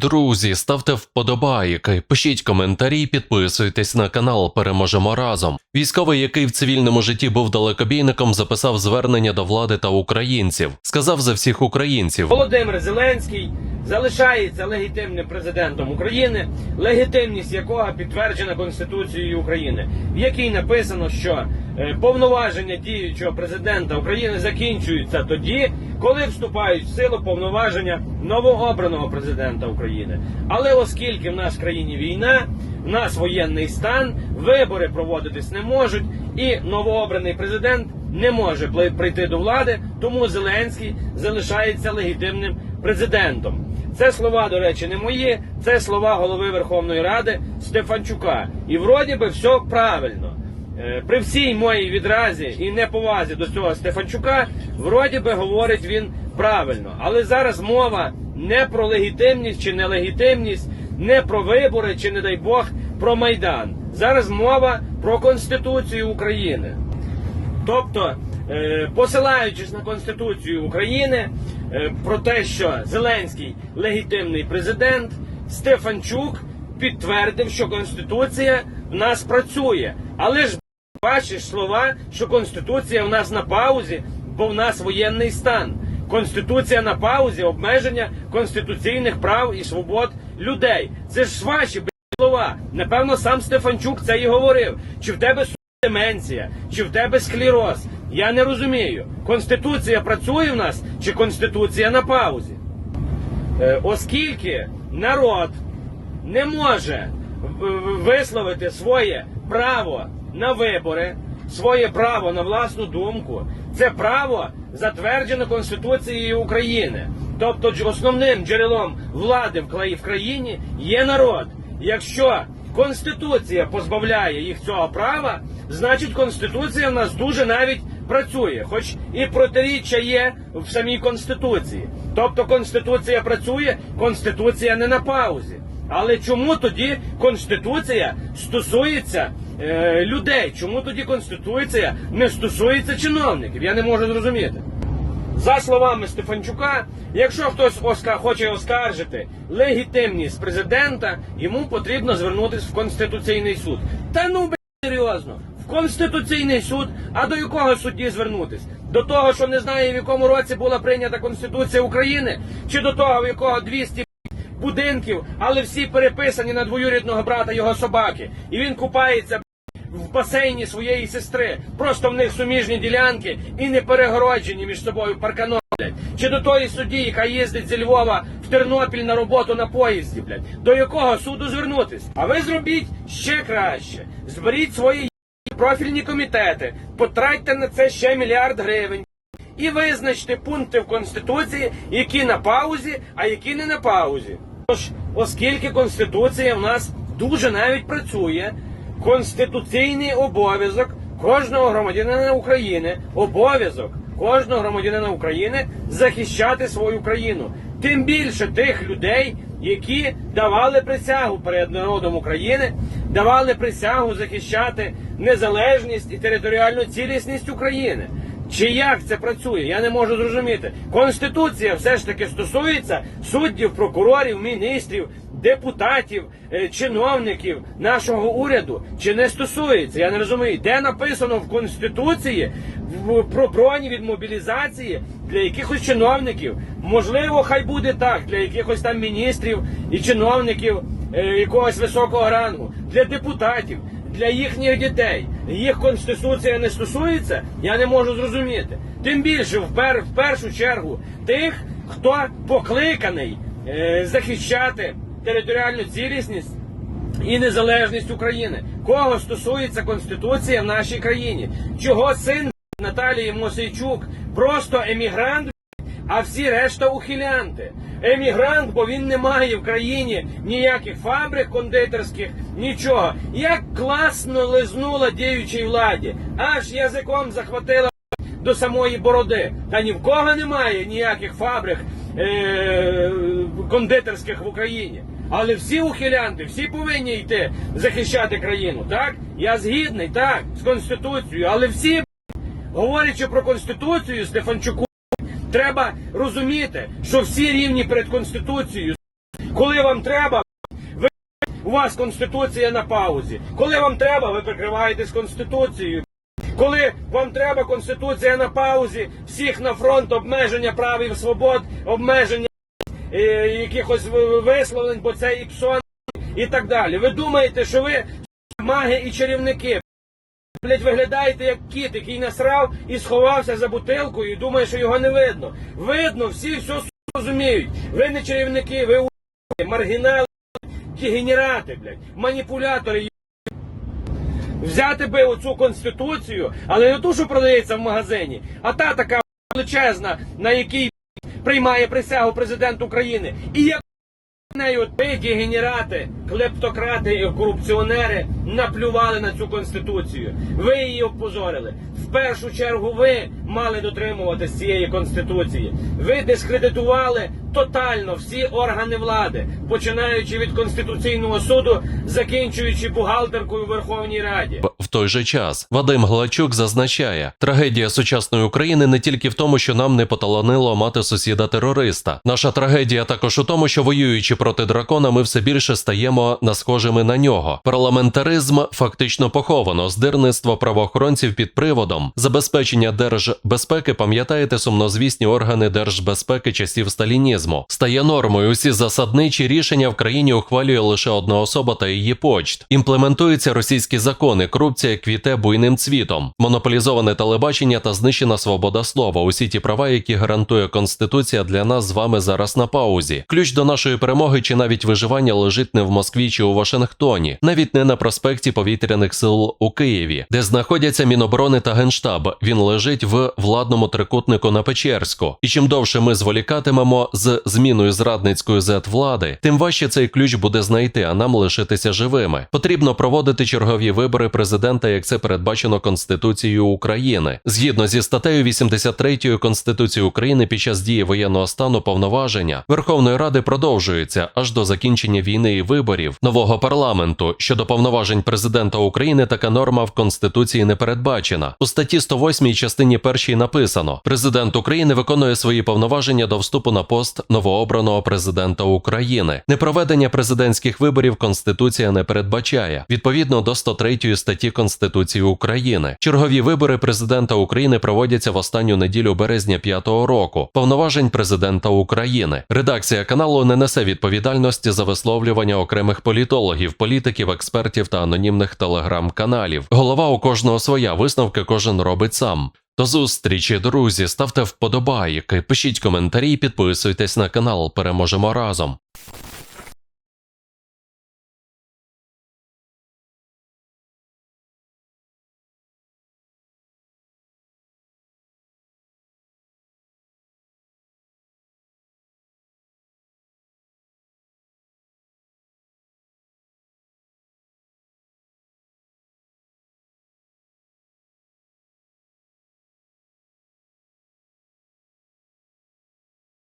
Друзі, ставте вподобайки, пишіть коментарі, підписуйтесь на канал. Переможемо разом. Військовий, який в цивільному житті був далекобійником, записав звернення до влади та українців. Сказав за всіх українців. Володимир Зеленський залишається легітимним президентом України, легітимність якого підтверджена Конституцією України, в якій написано, що е, повноваження діючого президента України закінчуються тоді, коли вступають в силу повноваження новообраного президента України. Але оскільки в нас в країні війна, в нас воєнний стан, вибори проводитись не можуть, і новообраний президент не може прийти до влади, тому Зеленський залишається легітимним президентом. Це слова, до речі, не мої, це слова голови Верховної Ради Стефанчука. І вроді би все правильно. Е, При всій моїй відразі і неповазі до цього Стефанчука, вроді би говорить він правильно. Але зараз мова не про легітимність чи нелегітимність, не про вибори, чи, не дай Бог, про Майдан. Зараз мова про Конституцію України. Тобто, е, посилаючись на Конституцію України е, про те, що Зеленський легітимний президент, Стефанчук підтвердив, що Конституція в нас працює. Але ж бачиш слова, що Конституція в нас на паузі, бо в нас воєнний стан. Конституція на паузі, обмеження конституційних прав і свобод людей. Це ж ваші слова. Напевно, сам Стефанчук це і говорив. Чи в тебе деменція, чи в тебе склероз? Я не розумію. Конституція працює в нас, чи конституція на паузі? Е, Оскільки народ не може висловити своє право на вибори, своє право на власну думку, це право затверджено Конституцією України. Тобто основним джерелом влади в країні є народ. Якщо Конституція позбавляє їх цього права, значить Конституція в нас дуже навіть працює, хоч і протиріччя є в самій Конституції. Тобто Конституція працює, Конституція не на паузі. Але чому тоді Конституція стосується е, людей? Чому тоді Конституція не стосується чиновників? Я не можу зрозуміти. За словами Стефанчука, якщо хтось оска хоче оскаржити легітимність президента, йому потрібно звернутися в Конституційний суд. Та ну б серйозно, в Конституційний суд, а до якого судді звернутись? До того, що не знає, в якому році була прийнята Конституція України, чи до того, в якого 200 будинків, але всі переписані на двоюрідного брата його собаки, і він купається в басейні своєї сестри. Просто в них суміжні ділянки і не перегороджені між собою парканом. Чи до тої судді, яка їздить зі Львова в Тернопіль на роботу на поїзді, блядь. До якого суду звернутись? А ви зробіть ще краще. Зберіть свої профільні комітети, потратьте на це ще мільярд гривень. І визначте пункти в Конституції, які на паузі, а які не на паузі. Тож, оскільки Конституція в нас дуже навіть працює, конституційний обов'язок кожного громадянина України, обов'язок кожного громадянина України захищати свою країну. Тим більше тих людей, які давали присягу перед народом України, давали присягу захищати незалежність і територіальну цілісність України. Чи як це працює? Я не можу зрозуміти. Конституція все ж таки стосується суддів, прокурорів, міністрів, депутатів, е, чиновників нашого уряду. Чи не стосується? Я не розумію, де написано в Конституції про броні від мобілізації для якихось чиновників. Можливо, хай буде так, для якихось там міністрів і чиновників е, якогось високого рангу, для депутатів для їхніх дітей. Їх конституція не стосується, я не можу зрозуміти. Тим більше в, пер, в першу чергу тих, хто покликаний е, захищати територіальну цілісність і незалежність України. Кого стосується конституція в нашій країні? Чого син Наталії Мосейчук просто емігрант? А всі решта ухилянти. Емігрант, бо він не має в країні ніяких фабрик кондитерських, нічого. Як класно лизнула діючій владі, аж язиком захватила до самої бороди. Та ні в кого немає ніяких фабрик е- кондитерських в Україні. Але всі ухилянти, всі повинні йти захищати країну. Так? Я згідний, так, з Конституцією, але всі, говорячи про Конституцію, Стефанчуку. Треба розуміти, що всі рівні перед Конституцією. Коли вам треба, ви у вас конституція на паузі. Коли вам треба, ви прикриваєтесь конституцією. Коли вам треба конституція на паузі, всіх на фронт, обмеження прав і свобод, обмеження е, якихось висловлень, бо це іпсон і так далі. Ви думаєте, що ви маги і чарівники? Блять, виглядаєте як кіт, який насрав і сховався за бутилкою і думає, що його не видно. Видно, всі все розуміють. Ви не чарівники, ви у**, маргінали, дегенерати, блядь, маніпулятори. Взяти би оцю конституцію, але не ту, що продається в магазині, а та така величезна, на якій приймає присягу президент України. І як нею ви, дегенерати, клептократи і корупціонери наплювали на цю конституцію. Ви її опозорили. В першу чергу ви мали дотримуватись цієї конституції. Ви дискредитували тотально всі органи влади, починаючи від конституційного суду, закінчуючи бухгалтеркою у Верховній Раді. Той же час Вадим Глачук зазначає, трагедія сучасної України не тільки в тому, що нам не поталанило мати сусіда терориста. Наша трагедія також у тому, що воюючи проти дракона, ми все більше стаємо насхожими на нього. Парламентаризм фактично поховано. Здирництво правоохоронців під приводом забезпечення держбезпеки. Пам'ятаєте сумнозвісні органи держбезпеки часів сталінізму. Стає нормою. Усі засадничі рішення в країні ухвалює лише одна особа та її почт. Імплементуються російські закони. Корупція квіте буйним цвітом, монополізоване телебачення та знищена свобода слова. Усі ті права, які гарантує конституція для нас з вами зараз на паузі. Ключ до нашої перемоги чи навіть виживання лежить не в Москві чи у Вашингтоні, навіть не на проспекті повітряних сил у Києві, де знаходяться Міноборони та Генштаб. Він лежить в владному трикутнику на Печерську. І чим довше ми зволікатимемо з зміною зрадницької зет влади, тим важче цей ключ буде знайти, а нам лишитися живими. Потрібно проводити чергові вибори президента, як це передбачено Конституцією України. Згідно зі статтею 83 Конституції України, під час дії воєнного стану повноваження Верховної Ради продовжуються аж до закінчення війни і виборів нового парламенту. Щодо повноважень президента України, така норма в Конституції не передбачена. У статті 108 частині першій написано: Президент України виконує свої повноваження до вступу на пост новообраного президента України. Непроведення президентських виборів Конституція не передбачає відповідно до 103 статті України. Чергові вибори президента України проводяться в останню неділю березня п'ятого року. Повноважень президента України. Редакція каналу не несе відповідальності за висловлювання окремих політологів, політиків, експертів та анонімних телеграм-каналів. Голова у кожного своя висновки кожен робить сам. До зустрічі, друзі. Ставте вподобайки, пишіть коментарі, підписуйтесь на канал. Переможемо разом.